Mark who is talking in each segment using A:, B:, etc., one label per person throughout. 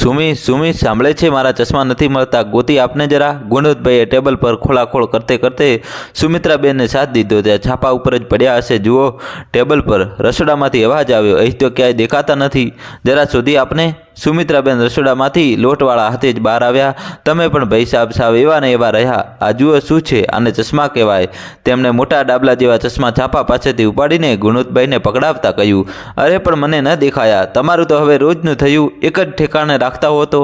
A: સુમી સુમી, સાંભળે છે? મારા ચશ્મા નથી મળતા. ગોતી આપને જરા. ગુણવતભાઈએ ટેબલ પર ખોળાખોળ કરતે કરતે સુમિત્રાબેનને સાથ દીધો. ત્યાં છાપા ઉપર જ પડ્યા હશે. જુઓ, ટેબલ પર રસોડામાંથી અવાજ આવ્યો. અહીં તો ક્યાંય દેખાતા નથી. જરા શોધી આપને. સુમિત્રાબેન રસોડામાંથી લોટવાળા હાથે જ બહાર આવ્યા. તમે પણ ભાઈ સાહેબ સાહેબ એવા ને એવા રહ્યા. આ જુઓ શું છે? આને ચશ્મા કહેવાય. તેમણે મોટા ડાબલા જેવા ચશ્મા છાપા પાસેથી ઉપાડીને ગુણવતભાઈને પકડાવતા કહ્યું, અરે, પણ મને ન દેખાયા. તમારું તો હવે રોજનું થયું. એક જ ઠેકાણે રાખતા હો તો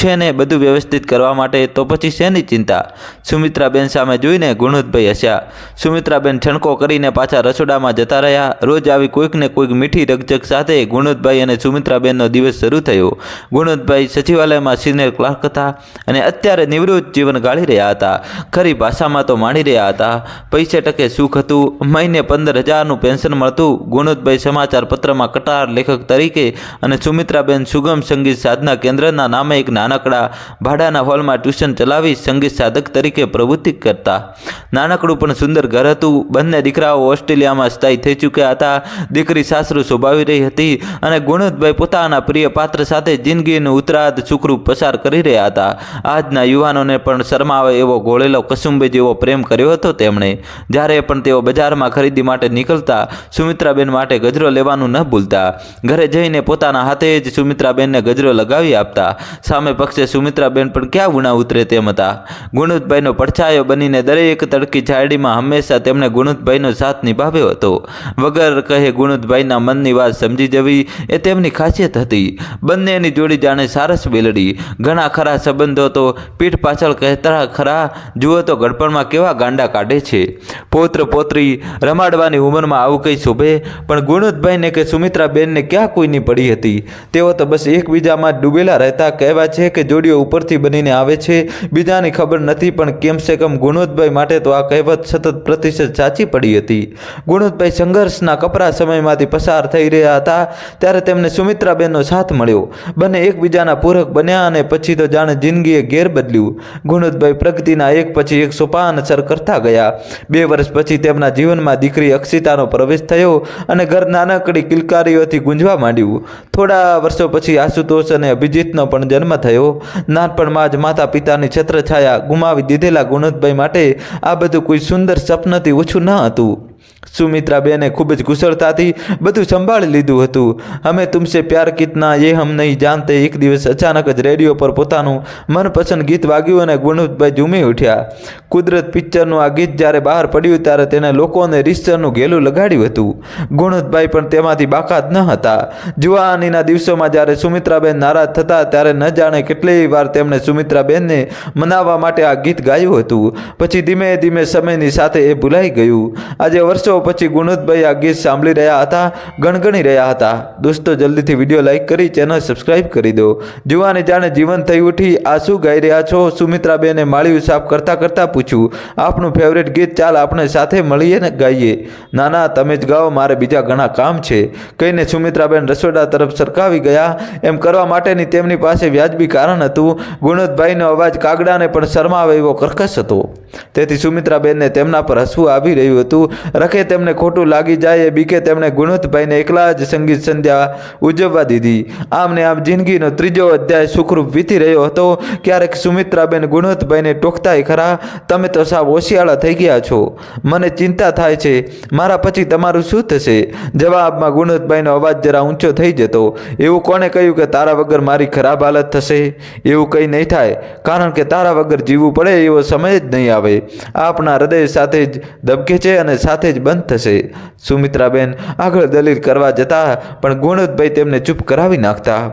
A: છે ને બધું વ્યવસ્થિત કરવા માટે, તો પછી શેની ચિંતા? સુમિત્રાબેન સામે જોઈને ગુણવંતભાઈ હસ્યા. સુમિત્રાબેન છણકો કરીને પાછા રસોડામાં જતા રહ્યા. રોજ આવી કોઈક ને કોઈક મીઠી રકજક સાથે ગુણવંતભાઈ અને સુમિત્રાબેનનો દિવસ શરૂ થયો. ગુણવંતભાઈ સચિવાલયમાં સિનિયર ક્લાર્ક હતા અને અત્યારે નિવૃત્ત જીવન ગાળી રહ્યા હતા. ખરી ભાષામાં તો માણી રહ્યા હતા. પૈસે ટકે સુખ હતું. મહિને પંદર હજારનું પેન્શન મળતું. ગુણવંતભાઈ સમાચાર પત્રમાં કટાર લેખક તરીકે અને સુમિત્રાબેન સુગમ સંગીત સાધના કેન્દ્રના નામે એક નાનકડા ભાડાના હોલમાં ટ્યુશન ચલાવી સંગીત સાધક તરીકે પ્રવૃત્તિ કરતા. નાનકડું પણ સુંદર ઘર હતું. બંને દીકરાઓ ઓસ્ટ્રેલિયામાં સ્થાયી થઈ ચૂક્યા હતા. દીકરી સાસરું શોભાવી રહી હતી અને ગુણવંતભાઈ પોતાના પ્રિય પાત્ર સાથે જિંદગીનું ઉતરાદ સુખરૂપ પસાર કરી રહ્યા હતા. આજના યુવાનોને પણ શરમાવે એવો ગોળેલો કસુંબે જેવો પ્રેમ કર્યો હતો તેમણે. જ્યારે પણ તેઓ બજારમાં ખરીદી માટે નીકળતા સુમિત્રાબેન માટે ગજરો લેવાનું ન ભૂલતા. ઘરે જઈને પોતાના હાથે જ સુમિત્રાબેનને ગજરો લગાવી આપતા. સામે પક્ષે સુમિત્રાબેન પણ ક્યાં ગુણા ઉતરે તેમ હતા. ગુણુતભાઈનો પડછાયો બનીને દરેક તડકી ઝાડીમાં હંમેશા તેમણે ગુણુતભાઈનો સાથ નિભાવ્યો હતો. વગર કહે ગુણુતભાઈના મનની વાત સમજી જવી એ તેમની ખાસિયત હતી. બંનેની જોડી જાણે સારસ બેલડી. ઘણા ખરા સંબંધો તો પીઠ પાછળ કહેતા ખરા, જુઓ તો ગડપણમાં કેવા ગાંડા કાઢે છે. પૌત્ર પોત્રી રમાડવાની ઉંમરમાં આવું કંઈ શોભે? પણ ગુણુતભાઈને કે સુમિત્રાબેનને ક્યાં કોઈની પડી હતી? તેઓ તો બસ એકબીજામાં ડૂબેલા રહેતા કહેવા છે કે જોડીઓ ઉપરથી બનીને આવે છે. બીજાની ખબર નથી, પણ કેમ સે કમ ગુણવતભાઈ માટે તો આ કહેવત સતત પ્રતિશત સાચી પડી હતી. ગુણવતભાઈ સંઘર્ષના કપરા સમયમાંથી પસાર થઈ રહ્યા હતા, ત્યારે તેમને સુમિત્રાબેનનો સાથ મળ્યો. બંને એકબીજાના પૂરક બન્યા અને પછી તો જાણે જિંદગીએ ઘેર બદલ્યું. ગુણવતભાઈ પ્રગતિના એક પછી એક સોપાન અસર કરતા ગયા. બે વર્ષ પછી તેમના જીવનમાં દીકરી અક્ષિતાનો પ્રવેશ થયો અને ઘર નાનકડી કિલકારીઓથી ગુંજવા માંડ્યું. થોડા વર્ષો પછી આશુતોષ અને અભિજીતનો પણ જન્મ થયો. નાનપણમાં જ માતા પિતાની છત્રછાયા ગુમાવી દીધેલા ગુણવંતભાઈ માટે આ બધું કોઈ સુંદર સપનથી ઓછું ન હતું. સુમિત્રાબેને ખૂબ જ કુશળતાથી બધું સંભાળી લીધું હતું. અમે તુમસે પ્યાર કિતના એ હમ નહીં જાણતે એક દિવસ અચાનક જ રેડિયો પર પોતાનું મનપસંદ ગીત વાગ્યું અને ગુણવંતભાઈ ઝૂમી ઉઠ્યા. કુદરત પિક્ચરનું આ ગીત જ્યારે બહાર પડ્યું ત્યારે તેને લોકોને રિશ્તરનું ઘેલું લગાડ્યું હતું. ગુણવંતભાઈ પણ તેમાંથી બાકાત ન હતા. જુવાનીના દિવસોમાં જ્યારે સુમિત્રાબેન નારાજ થતા ત્યારે ન જાણે કેટલી વાર તેમણે સુમિત્રાબેનને મનાવવા માટે આ ગીત ગાયું હતું. પછી ધીમે ધીમે સમયની સાથે એ ભૂલાઈ ગયું. આજે વર્ષો પછી ગુણોદભાઈ આ ગીત સાંભળી રહ્યા હતા, ગણગણી રહ્યા હતા. દોસ્તો, જલ્દીથી વીડિયો લાઇક કરી, ચેનલ સબસ્ક્રાઈબ કરી દો. જુવાને જાણે જીવન થઈ ઉઠી આ શું ગાઈ રહ્યા છો? સુમિત્રાબેને માળિયું સાફ કરતા કરતા પૂછ્યું, આપનું ફેવરેટ ગીત ચાલ આપણે સાથે મળીએ ને ગાઈએ. ના ના તમે જ ગાઓ, મારે બીજા ઘણા કામ છે. કહીને સુમિત્રાબેન રસોડા તરફ સરકાવી ગયા. એમ કરવા માટેની તેમની પાસે વ્યાજબી કારણ હતું. ગુણોદભાઈનો અવાજ કાગડાને પણ શરમાવે એવો કર્કશ હતો. તેથી સુમિત્રાબેનને તેમના પર હસવું આવી રહ્યું હતું. રખે તેમને ખોટું લાગી જાય, એ બીકે તેમણે ગુણવંતભાઈને એકલા જ સંગીત સંધ્યા ઉજવવા દીધી. આમ ને આમ જિંદગીનો ત્રીજો અધ્યાય સુખરૂપ વીતી રહ્યો હતો. ક્યારેક સુમિત્રાબેન ગુણવંતભાઈને ટોકતાય ખરા, તમે તો સાવ ઓશિયાળા થઈ ગયા છો. મને ચિંતા થાય છે. મારા પછી તમારું શું થશે? જવાબમાં ગુણવંતભાઈનો અવાજ જરા ઊંચો થઈ જતો. એવું કોણે કહ્યું કે તારા વગર મારી ખરાબ હાલત થશે? એવું કંઈ નહીં થાય. કારણ કે તારા વગર જીવવું પડે એવો સમય જ નહીં આવે. આપણા હૃદય સાથે જ દબકે છે અને સાથે જ બંધ થશે સુમિત્રાબેન આગળ દલીલ કરવા જતા પણ ગુણવતભાઈ તેમને ચૂપ કરાવી નાખતા.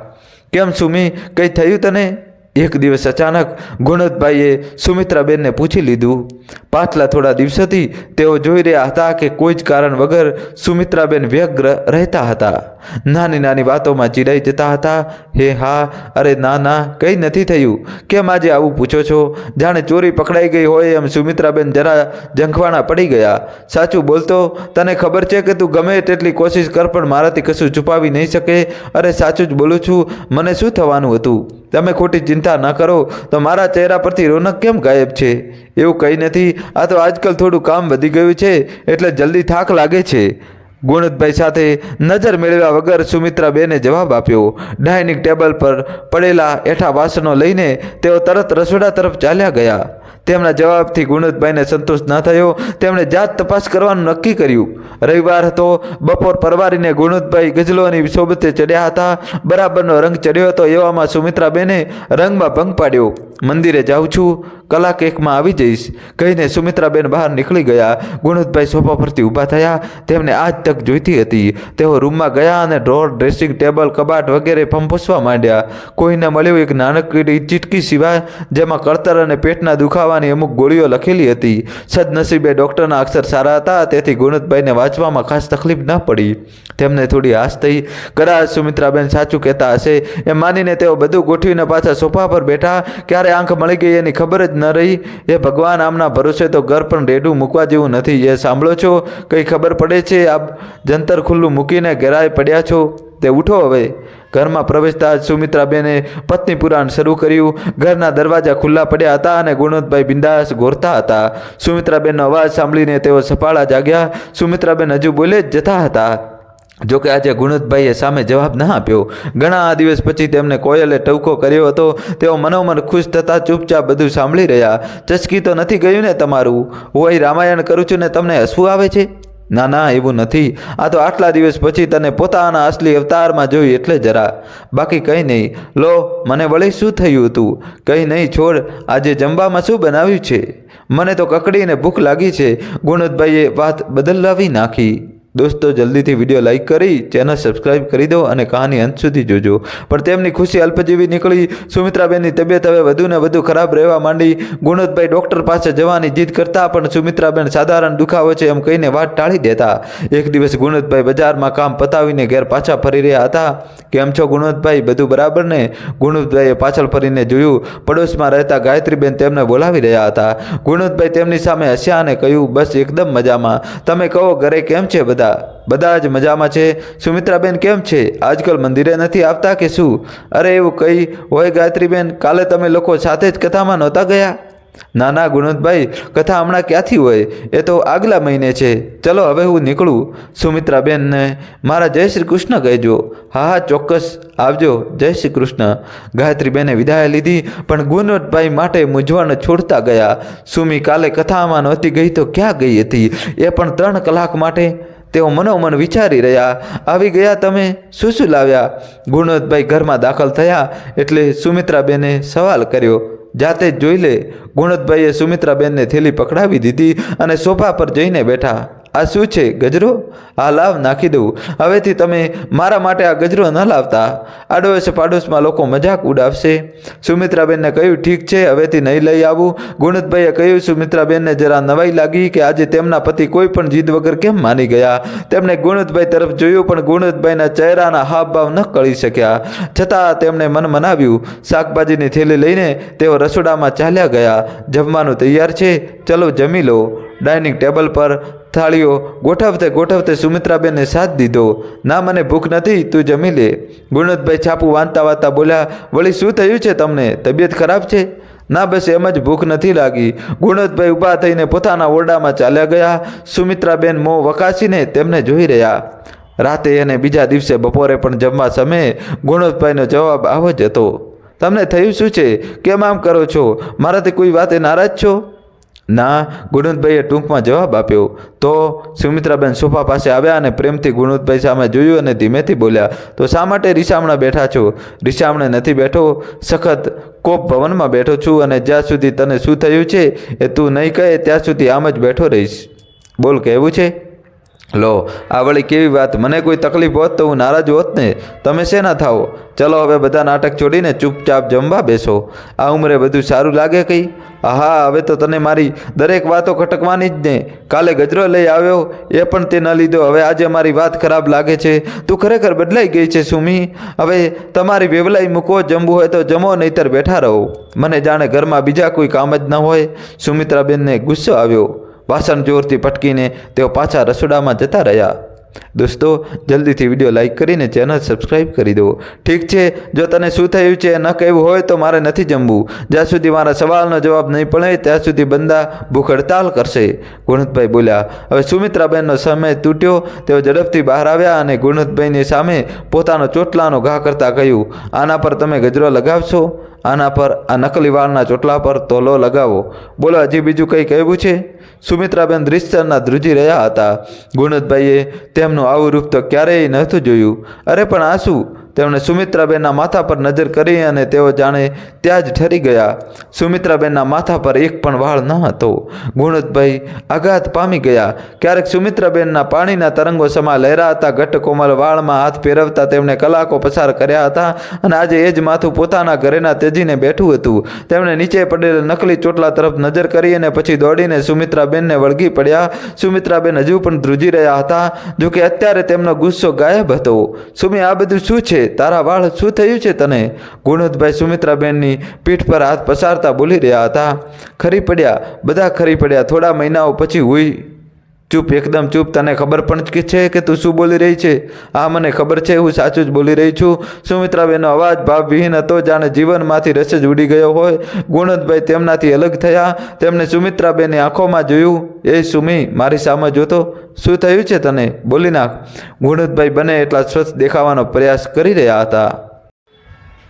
A: કેમ સુમી, કંઈ થયું તને? એક દિવસ અચાનક ગુણવંતભાઈએ સુમિત્રાબેનને પૂછી લીધું. પાછલા થોડા દિવસોથી તેઓ જોઈ રહ્યા હતા કે કોઈ જ કારણ વગર સુમિત્રાબેન વ્યગ્ર રહેતા હતા. નાની નાની વાતોમાં ચીડાઈ જતા હતા. હે હા, અરે ના ના, કંઈ નથી થયું. કેમ આજે આવું પૂછો છો? જાણે ચોરી પકડાઈ ગઈ હોય એમ સુમિત્રાબેન જરા ઝંખવાણા પડી ગયા. સાચું બોલતો, તને ખબર છે કે તું ગમે તેટલી કોશિશ કર, પણ મારાથી કશું છુપાવી નહીં શકે? અરે સાચું જ બોલું છું. મને શું થવાનું હતું? તમે ખોટી ચિંતા ન કરો, તો મારા ચહેરા પરથી રોનક કેમ ગાયબ છે? એવું કંઈ નથી, આ તો આજકાલ થોડું કામ વધી ગયું છે, એટલે જલ્દી થાક લાગે છે. ગુણતભાઈ સાથે નજર મેળવ્યા વગર સુમિત્રાબેને જવાબ આપ્યો. ડાઇનિંગ ટેબલ પર પડેલા એઠા વાસણો લઈને તેઓ તરત રસોડા તરફ ચાલ્યા ગયા. તેમના જવાબથી ગુણતભાઈને સંતોષ ન થયો. તેમણે જાત તપાસ કરવાનું નક્કી કર્યું. રવિવાર હતો. બપોર પરવારીને ગુણતભાઈ ગઝલોની સોબતે ચડ્યા હતા. બરાબરનો રંગ ચડ્યો હતો એવામાં સુમિત્રાબેને રંગમાં ભંગ પાડ્યો. મંદિરે જાઉં છું. કલાક એકમાં આવી જઈશ. કહીને સુમિત્રાબેન બહાર નીકળી ગયા. ગુણતભાઈ સોફા પરથી ઊભા થયા. તેમને આજ તક જોઈતી હતી. તેઓ રૂમમાં ગયા અને ડ્રોર ડ્રેસિંગ ટેબલ, કબાટ વગેરે ફંફોસવા માંડ્યા. કોઈને મળ્યું એક નાનકડી ચીટકી સિવાય, જેમાં કળતર અને પેટના દુખાવાની અમુક ગોળીઓ લખેલી હતી. સદનસીબે ડૉક્ટરના અક્ષર સારા હતા, તેથી ગુણતભાઈને વાંચવામાં ખાસ તકલીફ ન પડી. તેમને થોડી આશ થઈ. કદાચ સુમિત્રાબેન સાચું કહેતા હશે. એમ માનીને તેઓ બધું ગોઠવીને પાછા સોફા પર બેઠા. ક્યારે આંખ મળી ગઈ એની ખબર જ ન રહી. એ ભગવાન આમના ભરોસે તો ઘર પણ રેડું મૂકવા જેવું નથી. એ સાંભળો છો? કંઈ ખબર પડે છે? આપ જંતર ખુલ્લું મૂકીને ઘેરાય પડ્યા છો? તે ઉઠો હવે. ઘરમાં પ્રવેશતા જ સુમિત્રાબેને પત્ની પુરાણ શરૂ કર્યું. ઘરના દરવાજા ખુલ્લા પડ્યા હતા અને ગુણવંતભાઈ બિંદાસ ઘોરતા હતા. સુમિત્રાબેનનો અવાજ સાંભળીને તેઓ સફાળા જાગ્યા. સુમિત્રાબેન હજુ બોલે જ જતા હતા. જોકે આજે ગુણવંતભાઈએ સામે જવાબ ના આપ્યો. ઘણા દિવસ પછી તેમને કોયલે ટવકો કર્યો હતો. તેઓ મનોમન ખુશ થતા ચૂપચાપ બધું સાંભળી રહ્યા. ચચકી તો નથી ગયું ને તમારું? હું અહીં રામાયણ કરું છું ને તમને હસવું આવે છે? ના ના, એવું નથી. આ તો આટલા દિવસ પછી તને પોતાના અસલી અવતારમાં જોઈ એટલે જરા. બાકી કંઈ નહીં. લો, મને વળી શું થયું હતું? કંઈ નહીં, છોડ. આજે જમવામાં શું બનાવ્યું છે? મને તો કકડીને ભૂખ લાગી છે. ગુણવંતભાઈએ વાત બદલાવી નાખી. દોસ્તો, જલ્દીથી વીડિયો લાઇક કરી, ચેનલ સબસ્ક્રાઇબ કરી દો અને કહાની અંત સુધી જોજો. પણ તેમની ખુશી અલ્પજીવી નીકળી. સુમિત્રાબેનની તબિયત હવે વધુ ને વધુ ખરાબ રહેવા માંડી. ગુણવંતભાઈ ડૉક્ટર પાસે જવાની જીદ કરતા પણ સુમિત્રાબેન સાધારણ દુખાવો છે એમ કહીને વાત ટાળી દેતા. એક દિવસ ગુણવંતભાઈ બજારમાં કામ પતાવીને ઘેર પાછા ફરી રહ્યા હતા. કેમ છો ગુણવંતભાઈ બધું બરાબર ને? ગુણવંતભાઈએ પાછળ ફરીને જોયું. પડોશમાં રહેતા ગાયત્રીબેન તેમને બોલાવી રહ્યા હતા. ગુણવંતભાઈ તેમની સામે હસ્યા અને કહ્યું, બસ, એકદમ મજામાં. તમે કહો, ઘરે કેમ છે બધા? બધા જ મજામાં છે. સુમિત્રાબેન કેમ છે? આજકાલ મંદિરે નથી આવતા કે શું? અરે એવું કહી હોય ગાયત્રીબેન, કાલે તમે લોકો સાથે જ કથામાં નહોતા ગયા? ના ના ગુણવંતભાઈ કથા હમણાં ક્યાંથી હોય? એ તો આગલા મહિને છે. ચલો હવે હું નીકળું. સુમિત્રાબેનને મારા જય શ્રી કૃષ્ણ કહેજો. હા હા, ચોક્કસ, આવજો. જય શ્રી કૃષ્ણ. ગાયત્રીબેને વિદાય લીધી, પણ ગુણવંતભાઈ માટે મૂંઝવણ છોડતા ગયા. સુમી કાલે કથામાં નહોતી ગઈ તો ક્યાં ગઈ હતી? એ પણ ત્રણ કલાક માટે તેઓ મનોમન વિચારી રહ્યા. આવી ગયા તમે શું શું લાવ્યા? ગુણવંતભાઈ ઘરમાં દાખલ થયા એટલે સુમિત્રાબેને સવાલ કર્યો. જાતે જ જોઈ લે. ગુણવંતભાઈએ સુમિત્રાબેનને થેલી પકડાવી દીધી અને સોફા પર જઈને બેઠા. આ શું છે ગજરો? આ લાવ નાખી દઉં. હવેથી તમે મારા માટે આ ગજરો ન લાવતા. આડોશ પાડોશમાં લોકો મજાક ઉડાવશે. સુમિત્રાબેનને કહ્યું, ઠીક છે, હવેથી નહીં લઈ આવું. ગુણતભાઈએ કહ્યું, સુમિત્રાબેનને જરા નવાઈ લાગી કે આજે તેમના પતિ કોઈ પણ જીદ વગર કેમ માની ગયા? તેમણે ગુણતભાઈ તરફ જોયું, પણ ગુણતભાઈના ચહેરાના હાવભાવ ન કળી શક્યા. છતાં તેમણે મન મનાવ્યું, શાકભાજીની થેલી લઈને તેઓ રસોડામાં ચાલ્યા ગયા. જમવાનું તૈયાર છે. ચલો જમી લો. ડાઇનિંગ ટેબલ પર થાળીઓ ગોઠવતે ગોઠવતે સુમિત્રાબેનને સાથ દીધો. ના, મને ભૂખ નથી, તું જમી લે. ગુણવતભાઈ છાપું વાંચતા વાંચતા બોલ્યા, વળી શું થયું છે તમને? તબિયત ખરાબ છે? ના, બસ એમ જ ભૂખ નથી લાગી. ગુણવતભાઈ ઊભા થઈને પોતાના ઓરડામાં ચાલ્યા ગયા. સુમિત્રાબેન મોં વકાસીને તેમને જોઈ રહ્યા. રાતે અને બીજા દિવસે બપોરે પણ જમવા સમયે ગુણવતભાઈનો જવાબ આવો જ હતો. તમને થયું શું છે? કેમ આમ કરો છો? મારાથી કોઈ વાતે નારાજ છો? ના ગુણવંતભાઈએ ટૂંકમાં જવાબ આપ્યો. તો સુમિત્રાબેન સોફા પાસે આવ્યા અને પ્રેમથી ગુણવંતભાઈ સામે જોયું અને ધીમેથી બોલ્યા, તો શા માટે રીસામણા બેઠા છો? રીસામણે નથી બેઠો? સખત કોપ ભવનમાં બેઠો છું અને જ્યાં સુધી તને શું થયું છે એ તું નહીં કહે, ત્યાં સુધી આમ જ બેઠો રહીશ. બોલ, કહેવું છે? લો આ વળી કેવી વાત? મને કોઈ તકલીફ હોત તો હું નારાજ હોત ને? તમે શેના થાઓ? ચલો, હવે બધા નાટક છોડીને ચૂપચાપ જમવા બેસો. આ ઉંમરે બધું સારું લાગે કંઈ? આહા, હવે તો તને મારી દરેક વાતો ખટકવાની જ ને. કાલે ગજરો લઈ આવ્યો, એ પણ તે ન લીધો. હવે આજે મારી વાત ખરાબ લાગે છે. તું ખરેખર બદલાઈ ગઈ છે, સુમી. હવે તમારી વેવલાઈ મૂકો જમવું હોય તો જમો, નહીતર બેઠા રહો. મને જાણે ઘરમાં બીજા કોઈ કામ જ ન હોય. સુમિત્રાબેનને ગુસ્સો આવ્યો. વાસણ જોરથી પટકીને તેઓ પાછા રસોડામાં જતા રહ્યા. દોસ્તો, જલ્દીથી વીડિયો લાઈક કરીને ચેનલ સબસ્ક્રાઈબ કરી દો. ઠીક છે, જો તને શું થયું છે ન કહેવું હોય તો મારે નથી જમવું. જ્યાં સુધી મારા સવાલનો જવાબ નહીં પડે, ત્યાં સુધી બંદા ભૂખ હડતાલ કરશે. ગુણવંતભાઈ બોલ્યા, હવે સુમિત્રાબેનનો સમય તૂટ્યો. તેઓ ઝડપથી બહાર આવ્યા અને ગુણવંતભાઈની સામે પોતાનો ચોટલાનો ઘા કરતા કહ્યું, આના પર તમે ગજરો લગાવશો? આના પર, આ નકલી વાળના ચોટલા પર તોલો લગાવો. બોલો, હજી બીજું કંઈ કહેવું છે? સુમિત્રાબેન દૃશ્યના ધ્રુજી રહ્યા હતા. ગુણવંતભાઈએ તેમનું આવું રૂપ તો ક્યારેય નહોતું જોયું. અરે, પણ આ શું? તેમણે સુમિત્રાબેનના માથા પર નજર કરી અને તેઓ જાણે ત્યાં જ ઠરી ગયા. સુમિત્રાબેનના માથા પર એક પણ વાળ ન હતો. ગુણતભાઈ આઘાત પામી ગયા. ક્યારેક સુમિત્રાબેનના પાણીના તરંગો સમા લહેરાતા ઘટ્ટ કોમલ વાળમાં હાથ ફેરવતા તેમણે કલાકો પસાર કર્યા હતા અને આજે એ જ માથું પોતાના ઘરેના તેજીને બેઠું હતું. તેમણે નીચે પડેલ નકલી ચોટલા તરફ નજર કરી અને પછી દોડીને સુમિત્રાબેનને વળગી પડ્યા. સુમિત્રાબેન હજુ પણ ધ્રુજી રહ્યા હતા, જોકે અત્યારે તેમનો ગુસ્સો ગાયબ હતો. સુમી, આ બધું શું છે? તારા વાળ શું થયું છે તને? ગુણવંતભાઈ સુમિત્રાબેનની પીઠ પર હાથ પસારતા બોલી રહ્યા હતા. ખરી પડ્યા, બધા ખરી પડ્યા. થોડા મહિનાઓ પછી હુઈ ચૂપ, એકદમ ચૂપ. તને ખબર પણ છે કે તું શું બોલી રહી છે? આ મને ખબર છે, હું સાચું જ બોલી રહી છું. સુમિત્રાબેનનો અવાજ ભાવવિહીન હતો, જાણે જીવનમાંથી રસ જ ઉડી ગયો હોય. ગુણવંતભાઈ તેમનાથી અલગ થયા. તેમણે સુમિત્રાબેનની આંખોમાં જોયું. એ સુમી, મારી સામે જોતો. શું થયું છે તને? બોલી નાખ. ગુણવંતભાઈ બને એટલા સ્વચ્છ દેખાવાનો પ્રયાસ કરી રહ્યા હતા.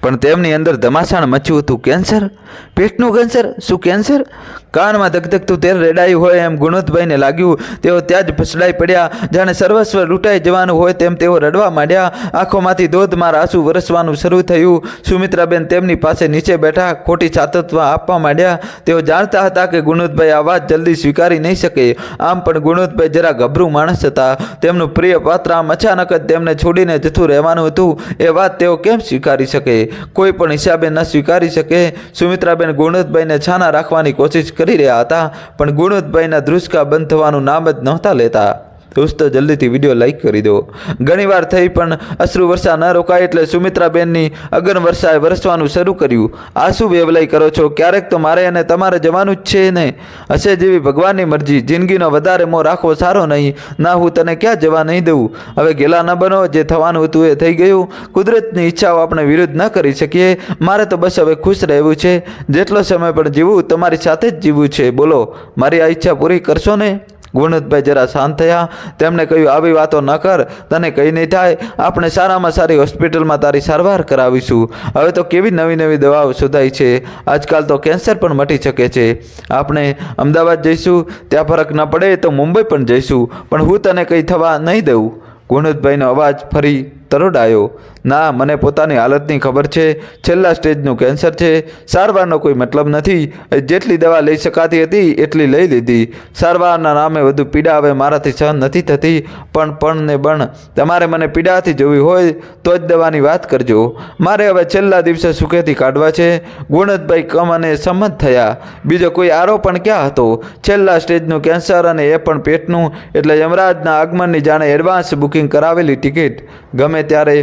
A: પણ તેમની અંદર ધમાસાણ મચ્યું હતું. કેન્સર? પેટનું કેન્સર? શું કેન્સર? કાનમાં ધગધગતું તેલ રેડાયું હોય એમ ગુણવંતભાઈને લાગ્યું. તેઓ ત્યાં જ ફસડાઈ પડ્યા. જાણે સર્વસ્વ લૂંટાઈ જવાનું હોય તેમ તેઓ રડવા માંડ્યા. આંખોમાંથી ધોધમાર આંસુ વરસવાનું શરૂ થયું. સુમિત્રાબેન તેમની પાસે નીચે બેઠા ખોટી સાતત્વ આપવા માંડ્યા. તેઓ જાણતા હતા કે ગુણવંતભાઈ આ વાત જલ્દી સ્વીકારી નહીં શકે. આમ પણ ગુણવંતભાઈ જરા ગભરું માણસ હતા. તેમનું પ્રિય પાત્ર આમ અચાનક જ તેમને છોડીને જતું રહેવાનું હતું. એ વાત તેઓ કેમ સ્વીકારી શકે? કોઈ પણ હિસાબે ન સ્વીકારી શકે. સુમિત્રાબેન ગુણવતભાઈને છાના રાખવાની કોશિશ કરી રહ્યા હતા, પણ ગુણવતભાઈના ધ્રુસકા બંધ થવાનું નામ જ નહોતા લેતા. દોસ્તો, જલ્દીથી વીડિયો લાઈક કરી દો. ઘણીવાર થઈ પણ અશ્રુ વર્ષા ન રોકાય એટલે સુમિત્રાબેનની અગન વર્ષાએ વરસવાનું શરૂ કર્યું. આ શું વેવલાઈ કરો છો. ક્યારેક તો મારે અને તમારે જવાનું જ છે ને? હશે જેવી ભગવાનની મરજી. જિંદગીનો વધારે મોં રાખવો સારો નહીં. ના, હું તને ક્યાં જવા નહીં દઉં? હવે ગેલા ન બનો. જે થવાનું હતું એ થઈ ગયું. કુદરતની ઈચ્છાઓ આપણે વિરુદ્ધ ન કરી શકીએ. મારે તો બસ હવે ખુશ રહેવું છે. જેટલો સમય પણ જીવવું તમારી સાથે જ જીવવું છે. બોલો, મારી આ ઈચ્છા પૂરી કરશો ને? ગુણવંતભાઈ જરા શાંત થયા. તેમણે કહ્યું, આવી વાતો ન કર, તને કંઈ નહીં થાય. આપણે સારામાં સારી હોસ્પિટલમાં તારી સારવાર કરાવીશું. હવે તો કેવી નવી નવી દવાઓ શોધાઈ છે? આજકાલ તો કેન્સર પણ મટી શકે છે. આપણે અમદાવાદ જઈશું, ત્યાં ફરક ન પડે તો મુંબઈ પણ જઈશું. પણ હું તને કંઈ થવા નહીં દઉં. ગુણવંતભાઈનો અવાજ ફરી તરોડાયો. ના, મને પોતાની હાલતની ખબર છે. છેલ્લા સ્ટેજનું કેન્સર છે. સારવારનો કોઈ મતલબ નથી. જેટલી દવા લઈ શકાતી હતી, એટલી લઈ લીધી. સારવારના નામે વધુ પીડા હવે મારાથી સહન નથી થતી. પણ પણ ને બણ તમારે મને પીડાથી જોવી હોય, તો જ દવાની વાત કરજો. મારે હવે છેલ્લા દિવસે સુખેથી કાઢવા છે. ગુણતભાઈ કમ અને સંમત થયા. બીજો કોઈ આરો પણ ક્યાં હતો? છેલ્લા સ્ટેજનું કેન્સર અને એ પણ પેટનું. એટલે યમરાજના આગમનની જાણે એડવાન્સ બુકિંગ કરાવેલી ટિકિટ. ગમે ત્યારે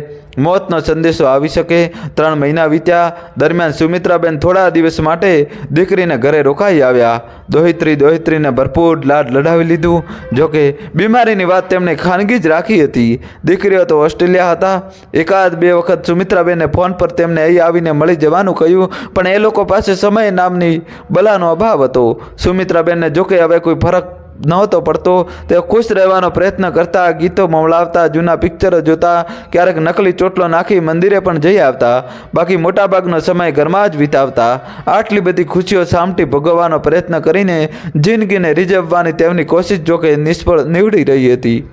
A: મોતનો સંદેશો આવી શકે. ત્રણ મહિના વીત્યા દરમિયાન સુમિત્રાબેન થોડા દિવસ માટે દીકરીને ઘરે રોકાઈ આવ્યા. દોહિત્રી દોહિત્રીને ભરપૂર લાડ લડાવી લીધું. જોકે બીમારીની વાત તેમણે ખાનગી જ રાખી હતી. દીકરીઓ તો ઓસ્ટ્રેલિયા હતા. એકાદ બે વખત સુમિત્રાબેને ફોન પર તેમને અહીં આવીને મળી જવાનું કહ્યું, પણ એ લોકો પાસે સમય નામની બલાનો અભાવ હતો. સુમિત્રાબેનને જોકે હવે કોઈ ફરક નહોતો પડતો. તેઓ ખુશ રહેવાનો પ્રયત્ન કરતા ગીતો મવડાવતા જૂના પિક્ચરો જોતા ક્યારેક નકલી ચોટલો નાખી મંદિરે પણ જઈ આવતા. બાકી મોટાભાગનો સમય ઘરમાં જ વિતાવતા. આટલી બધી ખુશીઓ સામટી ભોગવવાનો પ્રયત્ન કરીને જિંદગીને રીઝવવાની તેમની કોશિશ જોકે નિષ્ફળ નીવડી રહી હતી.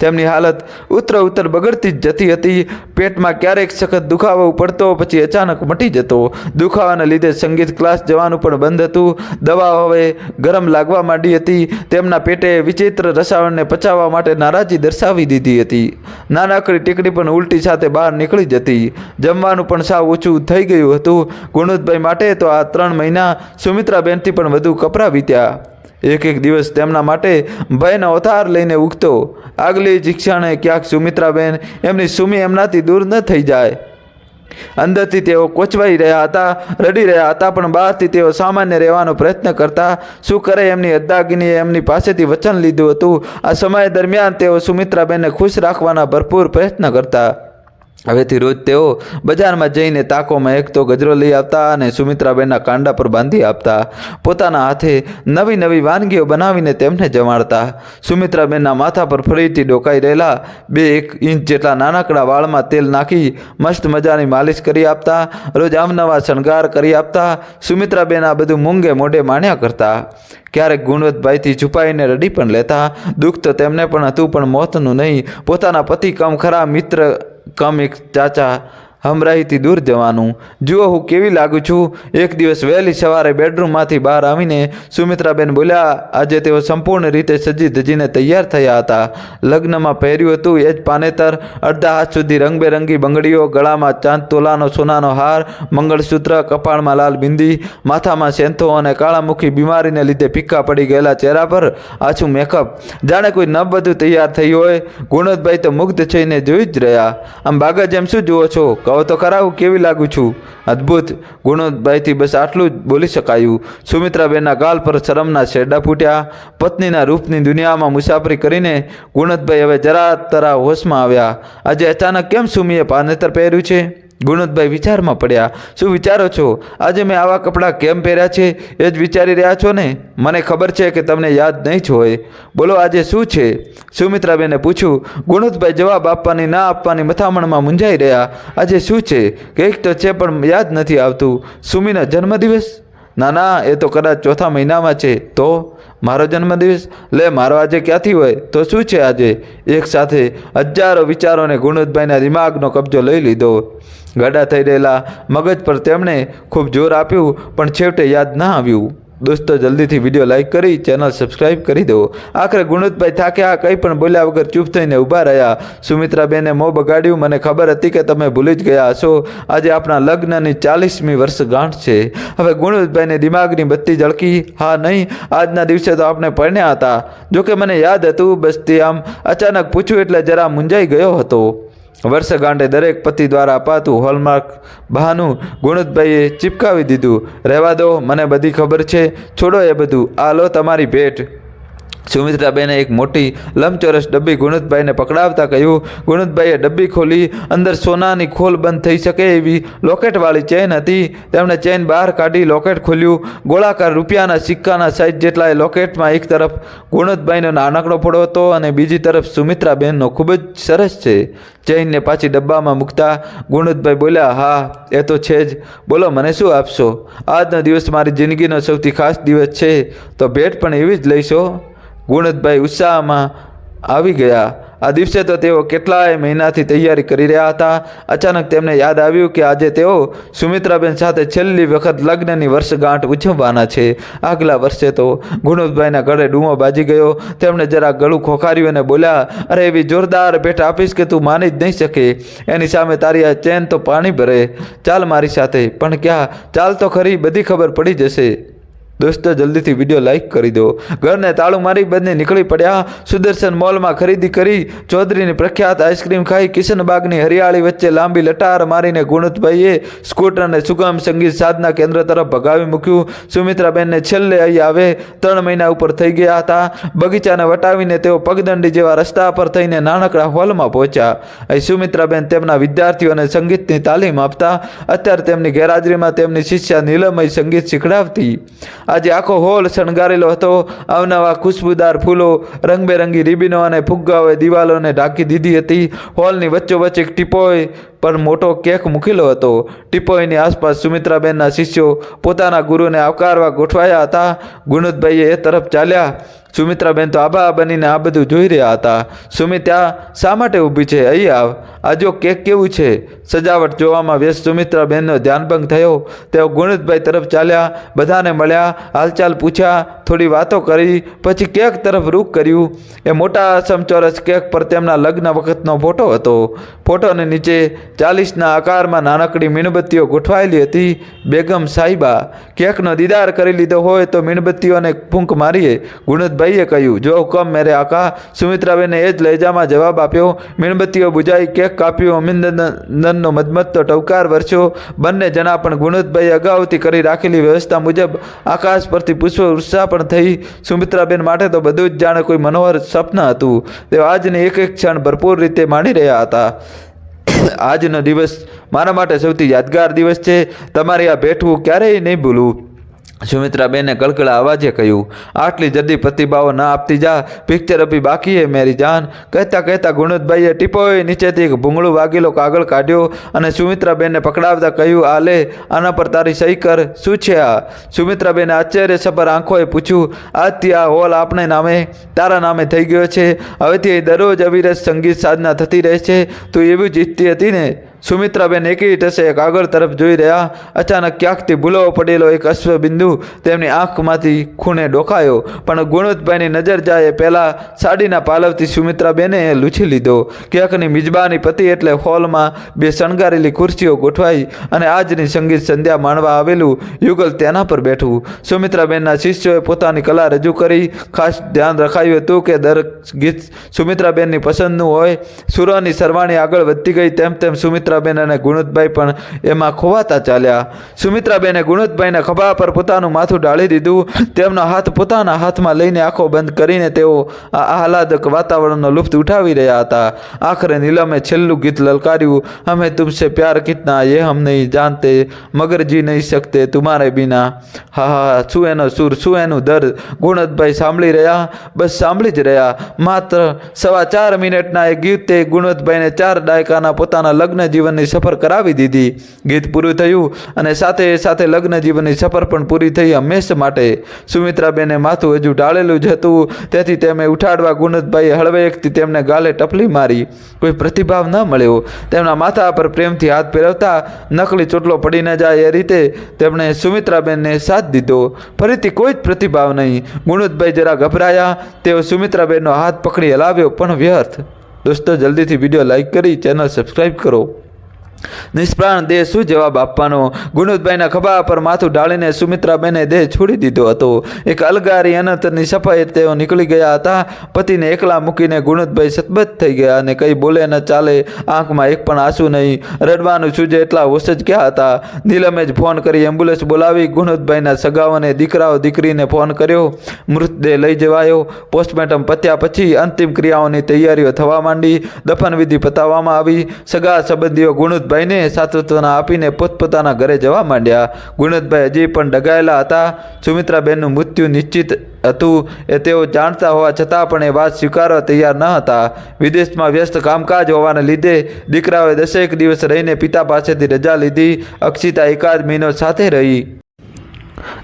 A: તેમની હાલત ઉત્તર ઉત્તર બગડતી જ જતી હતી. પેટમાં ક્યારેક સખત દુખાવો પડતો, પછી અચાનક મટી જતો. દુખાવાને લીધે સંગીત ક્લાસ જવાનું પણ બંધ હતું. દવા હવે ગરમ લાગવા માંડી હતી. તેમના પેટે વિચિત્ર રસાયણને પચાવવા માટે નારાજી દર્શાવી દીધી હતી. નાનકડી ટીકડી પણ ઉલટી સાથે બહાર નીકળી જતી. જમવાનું પણ સાવ ઓછું થઈ ગયું હતું. ગુણવંતભાઈ માટે તો આ ત્રણ મહિના સુમિત્રાબેનથી પણ વધુ કપરા વીત્યા. એક એક દિવસ તેમના માટે ભયનો અવતાર લઈને ઉગતો. આગલી જ ક્ષણે ક્યાંક સુમિત્રાબેન એમની સુમી એમનાથી દૂર ન થઈ જાય.
B: અંદરથી તેઓ કોચવાઈ રહ્યા હતા, રડી રહ્યા હતા, પણ બહારથી તેઓ સામાન્ય રહેવાનો પ્રયત્ન કરતા શું કરે એમની અદ્દાગીનીએ એમની પાસેથી વચન લીધું હતું. આ સમય દરમિયાન તેઓ સુમિત્રાબેનને ખુશ રાખવાના ભરપૂર પ્રયત્ન કરતા. હવેથી રોજ તેઓ બજારમાં જઈને તાકોમાં એક તો ગજરો લઈ આવતા અને સુમિત્રાબેનના કાંડા પર બાંધી આપતા. પોતાના હાથે નવી નવી વાનગીઓ બનાવીને તેમને જમાડતા. સુમિત્રાબેનના માથા પર ફરીથી ડોકાઈ રહેલા બે એક ઇંચ જેટલા નાનકડા વાળમાં તેલ નાખી મસ્ત મજાની માલિશ કરી આપતા. રોજ અવનવા શણગાર કરી આપતા. સુમિત્રાબેન આ બધું મૂંગે મોઢે માણ્યા કરતા. ક્યારેક ગુણવતભાઈથી છુપાઈને રડી પણ લેતા. દુઃખ તો તેમને પણ હતું, પણ મોતનું નહીં. પોતાના પતિ કમ ખરા મિત્ર કમ એક ચાચા હમરાહીથી દૂર જવાનું. જુઓ હું કેવી લાગુ છું. એક દિવસ વહેલી સવારે બેડરૂમમાંથી બહાર આવીને સુમિત્રાબેન બોલ્યા, આજે તેઓ સંપૂર્ણ રીતે સજી ધજીને તૈયાર થયા હતા. લગ્નમાં પહેર્યું હતું એ જ પાનેતર. અડધા હાથ સુધી રંગબેરંગી બંગડીઓ, ગળામાં ચાંદ તોલાનો સોનાનો હાર, મંગળસૂત્ર, કપાળમાં લાલ બિંદી, માથામાં સેંથો અને કાળામુખી બીમારીને લીધે પીકા પડી ગયેલા ચહેરા પર આછું મેકઅપ જાણે કોઈ નવ બધું તૈયાર થઈ હોય. ગુણોદભાઈ તો મુગ્ધ થઈને જોઈ જ રહ્યા. આમ બાગા જેમ શું જુઓ છો? કહો તો ખરા હું કેવી લાગુ છું? અદ્ભુત ગુણવંતભાઈથી બસ આટલું જ બોલી શકાયું. સુમિત્રાબેનના ગાલ પર શરમના શેરડા ફૂટ્યા. પત્નીના રૂપની દુનિયામાં મુસાફરી કરીને ગુણવંતભાઈ હવે જરા તરા હોશમાં આવ્યા. આજે અચાનક કેમ સુમીએ પાનેતર પહેર્યું છે? ગુણવંતભાઈ વિચારમાં પડ્યા, શું વિચારો છો? આજે મેં આવા કપડાં કેમ પહેર્યા છે? એ જ વિચારી રહ્યા છો ને? મને ખબર છે કે તમને યાદ નહીં જ હોય. બોલો, આજે શું છે? સુમિત્રાબેને પૂછ્યું ગુણવંતભાઈ જવાબ આપવાની, ના આપવાની મથામણમાં મૂંઝાઈ રહ્યા. આજે શું છે? કંઈક તો છે, પણ યાદ નથી આવતું. સુમીનો જન્મદિવસ? ના ના, એ તો કદાચ ચોથા મહિનામાં છે. તો? મારો જન્મદિવસ? લે, મારો આજે ક્યાંથી હોય? તો શું છે આજે? એક સાથે હજારો વિચારોને ગુણવંતભાઈના દિમાગનો કબજો લઈ લીધો. ગડા થઈ રહેલા મગજ પર તેમણે ખૂબ જોર આપ્યું, પણ છેવટે યાદ ના આવ્યું. દોસ્તો, જલ્દીથી વીડિયો લાઇક કરી, ચેનલ સબસ્ક્રાઈબ કરી દો આખરે ગુણવતભાઈ થાક્યા કંઈ પણ બોલ્યા વગર ચૂપ થઈને ઊભા રહ્યા. સુમિત્રાબેને મોં બગાડ્યું. મને ખબર હતી કે તમે ભૂલી જ ગયા હશો. આજે આપણા લગ્નની ચાલીસમી વર્ષગાંઠ છે. હવે ગુણવંતભાઈને દિમાગની બત્તી ઝળકી હા, નહીં, આજના દિવસે તો આપણે પરણ્યા હતા. જોકે મને યાદ હતું, બસ તે આમ અચાનક પૂછ્યું એટલે જરા મૂંઝાઈ ગયો હતો. વર્ષગાંઠે દરેક પતિ દ્વારા અપાતું હોલમાર્ક બહાનું ગુણવંતભાઈએ ચિપકાવી દીધું. રહેવા દો, મને બધી ખબર છે. છોડો એ બધું. આ લો તમારી ભેટ. સુમિત્રાબેને એક મોટી લંબચોરસ ડબ્બી ગુણવંતભાઈને પકડાવતા કહ્યું ગુણવંતભાઈએ ડબ્બી ખોલી, અંદર સોનાની ખોલ બંધ થઈ શકે એવી લોકેટવાળી ચેન હતી. તેમણે ચેન બહાર કાઢી લોકેટ ખોલ્યું. ગોળાકાર રૂપિયાના સિક્કાના સાઈઝ જેટલા એ લોકેટમાં એક તરફ ગુણવંતભાઈનો નાનકડો ફોડો હતો અને બીજી તરફ સુમિત્રાબેનનો ખૂબ જ સરસ છે. ચેનને પાછી ડબ્બામાં મૂકતા ગુણવંતભાઈ બોલ્યા, હા, એ તો છે જ. બોલો, મને શું આપશો? આજનો દિવસ મારી જિંદગીનો સૌથી ખાસ દિવસ છે. તો ભેટ પણ એવી જ લઈશો. ગુણવંતભાઈ ઉત્સાહમાં આવી ગયા. આ દિવસે તો તેઓ કેટલાય મહિનાથી તૈયારી કરી રહ્યા હતા. અચાનક તેમને યાદ આવ્યું કે આજે તેઓ સુમિત્રાબેન સાથે છેલ્લી વખત લગ્નની વર્ષગાંઠ ઉજવવાના છે. આગલા વર્ષે તો ગુણવંતભાઈના ગળે ડૂમો બાજી ગયો. તેમણે જરા ગળું ખોખાર્યું અને બોલ્યા, અરે, એવી જોરદાર ભેટ આપીશ કે તું માની જ નહીં શકે. એની સામે તારી આ ચેન તો પાણી ભરે. ચાલ મારી સાથે. પણ ક્યાં? ચાલ તો ખરી, બધી ખબર પડી જશે. દોસ્તો, જલ્દીથી વીડિયો લાઈક કરી દો. ઘરને તાળું મારી બંને નીકળી પડ્યા. સુદર્શન મોલમાં ખરીદી કરી. ચૌધરીની પ્રખ્યાત આઈસ્ક્રીમ ખાઈ કિશનબાગની હરિયાળી વચ્ચે લાંબી લટાર મારીને ગુણવંતભાઈએ સ્કૂટરને સુગમ સંગીત સાધના કેન્દ્ર તરફ ભગાવી મૂક્યું. સુમિત્રાબેનને છેલ્લે અહીં આવે. ત્રણ મહિના ઉપર થઈ ગયા હતા. બગીચાને વટાવીને તેઓ પગદંડી જેવા રસ્તા પર થઈને નાનકડા હોલમાં પહોંચ્યા. અહીં સુમિત્રાબેન તેમના વિદ્યાર્થીઓને સંગીતની તાલીમ આપતા. અત્યારે તેમની ગેરહાજરીમાં તેમની શિષ્યા નીલમય સંગીત શીખડાવતી. આજે આખો હોલ શણગારેલો હતો. અવનવા ખુશ્બુદાર ફૂલો, રંગબેરંગી રીબીનો અને ફુગ્ગાઓએ દિવાલોને ઢાંકી દીધી હતી. હોલની વચ્ચોવચ્ચ એક ટીપોય પર મોટો કેક મૂકેલો હતો. ટીપોયની આસપાસ સુમિત્રાબેનના શિષ્યો પોતાના ગુરુને આવકારવા ગોઠવાયા હતા. ગુણવંતભાઈએ એ તરફ ચાલ્યા. સુમિત્રાબેન તો આભા બનીને આ બધું જોઈ રહ્યા હતા. સુમિત ત્યાં શા માટે ઊભી છે? અહીં આવ. આ જો કેક કેવું છે? સજાવટ જોવામાં વ્યસ્ત સુમિત્રાબેનનો ધ્યાનભંગ થયો. તેઓ ગુણિતભાઈ તરફ ચાલ્યા, બધાને મળ્યા, હાલચાલ પૂછ્યા, થોડી વાતો કરી, પછી કેક તરફ રૂખ કર્યું. એ મોટા સમચોરસ કેક પર તેમના લગ્ન વખતનો ફોટો હતો. ફોટોને નીચે ચાલીસના આકારમાં નાનકડી મીણબત્તીઓ ગોઠવાયેલી હતી. બેગમ સાહિબા, કેકનો દીદાર કરી લીધો હોય તો મીણબત્તીઓને ફૂંક મારીએ. ગુણવંતભાઈએ કહ્યું, જો હુકમ મેરે આકા સુમિત્રાબેને એ જ લહેજામાં જવાબ આપ્યો, મીણબત્તીઓ બુજાઈ, કેક કાપ્યો અમિનંદનનો મદમતતો ટવકાર વરસ્યો, બંને જણા પણ ગુણવંતભાઈએ અગાઉથી કરી રાખેલી વ્યવસ્થા મુજબ આકાશ પરથી પુષ્પ ઉત્સાહ પણ થઈ. સુમિત્રાબેન માટે તો બધું જ જાણે કોઈ મનોહર સ્વપ્ન હતું. તેઓ આજની એક એક ક્ષણ ભરપૂર રીતે માણી રહ્યા હતા. આજનો દિવસ મારા માટે સૌથી યાદગાર દિવસ છે. તમારી આ ભેટવું ક્યારેય નહીં ભૂલું. સુમિત્રાબેને કળકળા અવાજે કહ્યું, આટલી જલ્દી પ્રતિભાવો ના આપતી જા પિક્ચર અભી બાકી હે મેરી જાન. કહેતા કહેતા ગુણવંતભાઈએ ટીપોય નીચેથી એક ભૂંગળું વાગેલો કાગળ કાઢ્યો અને સુમિત્રાબેનને પકડાવતા કહ્યું, આ લે, આના પર તારી સહી કર, શું છે આ? સુમિત્રાબેને આશ્ચર્યસભર આંખોએ પૂછ્યું, આજથી આ હોલ આપણે નામે, તારા નામે થઈ ગયો છે. હવેથી દરરોજ અવિરત સંગીત સાધના થતી રહે છે તું એવું જ ઈચ્છતી હતી ને? સુમિત્રાબેન એકી ટસે કાગળ તરફ જોઈ રહ્યા. અચાનક ક્યાંકથી ભૂલો પડેલો એક અશ્વબિંદુ તેમની આંખમાંથી ખૂણે ડોકાયો પણ ગુણવતભાઈની નજર જાય પહેલાં સાડીના પાલવથી સુમિત્રાબેને લૂછી લીધો. ક્યાંકની મિજબાની પતિ એટલે હોલમાં બે શણગારેલી ખુરશીઓ ગોઠવાઈ અને આજની સંગીત સંધ્યા માણવા આવેલું યુગલ તેના પર બેઠું. સુમિત્રાબેનના શિષ્યોએ પોતાની કલા રજૂ કરી. ખાસ ધ્યાન રખાયું હતું કે દરેક ગીત સુમિત્રાબેનની પસંદનું હોય. સુરોની સરવાણી આગળ વધતી ગઈ તેમ તેમ સુમિત્રાબેન અને ગુણવતભાઈ પણ એમાં ખોવાતા ચાલ્યા. સુમિત્રાબેને ગુણવતભાઈના ખભા પર પોતાનું માથું ઢાળી દીધું. તેમનો હાથ પોતાના હાથમાં લઈને આંખો બંધ કરીને તેઓ આ આહલાદક વાતાવરણનો લુપ્ત ઉઠાવી રહ્યા હતા. આખરે નીલમે છેલ્લું ગીત લલકાર્યું, અમે તુમસે પ્યાર કિતના એ હમ નહીં જાણતે મગર જી નહીં શકતે, તુમારે બિના. હા હા શું એનો સુર, શું એનું દર્દ ગુણવતભાઈ સાંભળી રહ્યા, બસ સાંભળી જ રહ્યા. માત્ર સવા ચાર મિનિટના એ ગીતે ગુણવતભાઈને ચાર દાયકાના પોતાના લગ્ન જીવનની સફર કરાવી દીધી. ગીત પૂરું થયું અને સાથે સાથે લગ્ન જીવનની સફર પણ પૂરી થઈ હંમેશ માટે. સુમિત્રાબેને માથું હજુ ઢાળેલું જ હતું. તેથી તેમને ઉઠાડવા ગુણવંતભાઈએ હળવેકથી તેમને ગાલે ટપલી મારી. કોઈ પ્રતિભાવ ન મળ્યો. તેમના માથા પર પ્રેમથી હાથ ફેરવતા નકલી ચોટલો પડી ન જાય એ રીતે તેમણે સુમિત્રાબેનને સાથ દીધો. ફરીથી કોઈ જ પ્રતિભાવ નહીં. ગુણવંતભાઈ જરા ગભરાયા. તેઓ સુમિત્રાબેનનો હાથ પકડી હલાવ્યો, પણ વ્યર્થ. દોસ્તો, જલ્દીથી વીડિયો લાઇક કરી, ચેનલ સબસ્ક્રાઈબ કરો. નિષ્પ્રાણ દેહ શું જવાબ આપવાનો. ગુણવંતભાઈના ખભા પર માથું ઢાળીને સુમિત્રાબેને દેહ છોડી દીધો હતો. એક અલગારી અનંતની સફાઈ તેઓ નીકળી ગયા હતા. પતિને એકલા મૂકીને ગુણવંતભાઈ સતબત થઈ ગયા અને કંઈ બોલે ન ચાલે. આંખમાં એક પણ આંસુ નહીં. રડવાનું સૂજે એટલા હોશ જ ગયા હતા. નીલમે જ ફોન કરી એમ્બ્યુલન્સ બોલાવી. ગુણવંતભાઈના સગાઓને દીકરાઓ દીકરીને ફોન કર્યો. મૃતદેહ લઈ જવાયો. પોસ્ટમોર્ટમ પત્યા પછી અંતિમ ક્રિયાઓની તૈયારીઓ થવા માંડી. દફનવિધિ પતાવવામાં આવી. સગા સંબંધીઓ ગુણવંતભાઈને સાત્વના આપીને પોતપોતાના ઘરે જવા માંડ્યા. ગુણવંતભાઈ હજી પણ ડગાયેલા હતા. સુમિત્રાબેનનું મૃત્યુ નિશ્ચિત હતું એ તેઓ જાણતા હોવા છતાં પણ એ વાત સ્વીકારવા તૈયાર ન હતા. વિદેશમાં વ્યસ્ત કામકાજ હોવાને લીધે દીકરાઓએ દસેક દિવસ રહીને પિતા પાસેથી રજા લીધી. અક્ષિતા એકાદ મહિનો સાથે રહી.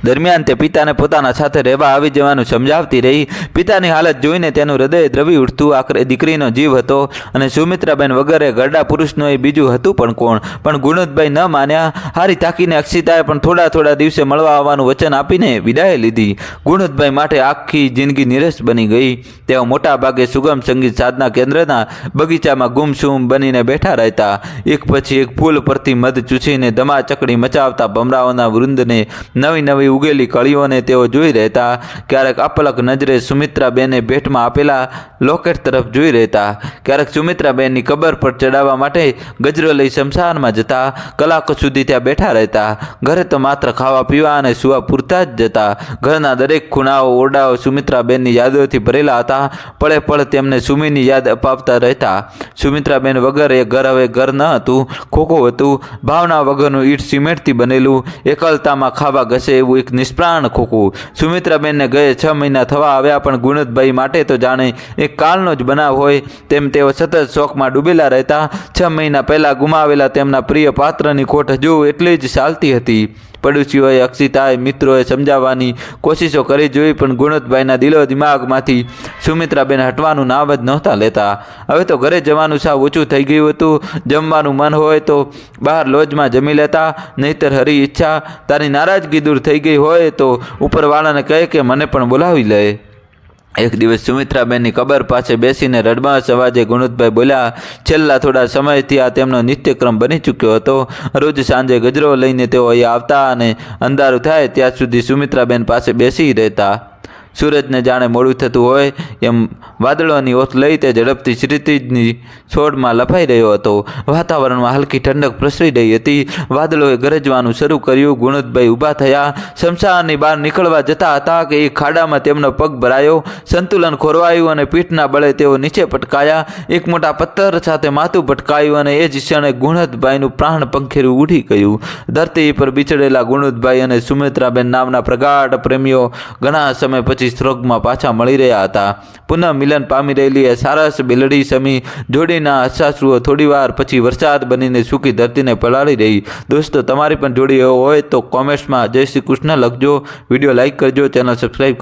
A: દરમિયાન તે પિતાને પોતાના સાથે રહેવા આવી જવાનું સમજાવતી રહી. પિતાની હાલત જોઈને તેનું હૃદય દ્રવી ઉઠતું. આખરે દીકરીનો જીવ હતો અને સુમિત્રાબેન વગેરે ગરડા પુરુષનું એ બીજું હતું પણ કોણ? પણ ગુણવંતભાઈ ન માન્યા. હારી તાકીને અક્ષિતાએ પણ થોડા થોડા દિવસે મળવા આવવાનું વચન આપીને વિદાય લીધી. ગુણવંતભાઈ માટે આખી જિંદગી નિરસ બની ગઈ. તેઓ મોટા ભાગે સુગમ સંગીત સાધના કેન્દ્રના બગીચામાં ગુમસુમ બનીને બેઠા રહેતા. એક પછી એક ફૂલ પરથી મધ ચૂસીને ધમાચકડી મચાવતા ભમરાઓના વૃંદને નવી નવી ઉગેલી કળીઓને તેઓ જોઈ રહેતા, ક્યારેક અપલક નજરે સુમિત્રાબેને ભેટમાં આપેલા લોકેટ તરફ જોઈ રહેતા, ક્યારેક સુમિત્રાબેનની કબર પર ચડાવવા માટે ગજરો લઈ શમશાનમાં જતા, કલાકો સુધી ત્યાં બેઠા રહેતા, ઘરે તો માત્ર ખાવા પીવા અને સુવા પૂરતા જ જતા, ઘરના દરેક ખૂણાઓ ઓરડાઓ સુમિત્રાબેનની યાદોથી ભરેલા હતા, પળે પળ તેમને સુમીની યાદ અપાવતા રહેતા. સુમિત્રાબેન વગર એ ઘર હવે ઘર ન હતું, ખોખું હતું, ભાવના વગરનું ઈટ સિમેન્ટથી બનેલું, એકલતામાં ખાવા ઘસે એવું એક નિષ્પ્રાણ ખોખું સુમિત્રાબેનને ગયે છ મહિના થવા આવ્યા, પણ ગુણતભાઈ માટે તો જાણે એક કાળનો જ બનાવ હોય તેમ તેઓ સતત શોખમાં ડૂબેલા રહેતા. છ મહિના પહેલાં ગુમાવેલા તેમના પ્રિય પાત્રની ખોટ હજુ એટલી જ ચાલતી હતી. પડોશીઓએ અક્ષિતાએ મિત્રોએ સમજાવવાની કોશિશો કરી જોઈ, પણ ગુણવંતભાઈના દિલો દિમાગમાંથી સુમિત્રાબેન હટવાનું નામ જ નહોતા લેતા. હવે તો ઘરે જવાનું સાવ ઓછું થઈ ગયું હતું. જમવાનું મન હોય તો બહાર લોજમાં જમી લેતા, નહીતર હરી ઈચ્છા તારી નારાજગી દૂર થઈ ગઈ હોય તો ઉપરવાળાને કહે કે મને પણ બોલાવી લે. એક દિવસ સુમિત્રાબેનની કબર પાસે બેસીને રડમાસ અવાજે ગુણુતભાઈ બોલ્યા, છેલ્લા થોડા સમયથી આ તેમનો નિત્યક્રમ બની ચૂક્યો હતો. રોજ સાંજે ગજરો લઈને તેઓ અહીં આવતા અને અંધારું થાય ત્યાં સુધી સુમિત્રાબેન પાસે બેસી રહેતા. સૂરજને જાણે મોડું થતું હોય એમ વાદળોની ઓથ લઈ તે ઝડપથી શ્રીતીજની છોડમાં લફાઈ રહ્યો હતો. વાતાવરણમાં હલકી ઠંડક પ્રસરી રહી હતી. વાદળોએ ગરજવાનું શરૂ કર્યું. ગુણોદભાઈ ઊભા થયા. શમશાનની બહાર નીકળવા જતા હતા કે એ ખાડામાં તેમનો પગ ભરાયો. સંતુલન ખોરવાયું અને પીઠના બળે તેઓ નીચે પટકાયા એક મોટા પથ્થર સાથે માથું ભટકાયું અને એ જ ક્ષણે ગુણોદભાઈનું પ્રાણ પંખેરું ઉડી ગયું. ધરતી પર બિછડેલા ગુણોદભાઈ અને સુમિત્રાબેન નામના પ્રગાઢ પ્રેમીઓ ઘણા સમય પછી સ્ત્રોગમાં પાછા મળી રહ્યા હતા. પુનઃ મિલન પામી રહેલી એ સારસ બિલડી સમી જોડીના અસાસુઓ થોડીવાર પછી વરસાદ બનીને સૂકી ધરતીને પલાળી રહી. દોસ્તો, તમારી પણ જોડી હોય તો કોમેન્ટ્સમાં જય શ્રી કૃષ્ણ લખજો. વીડિયો લાઈક કરજો, ચેનલ સબસ્ક્રાઈબ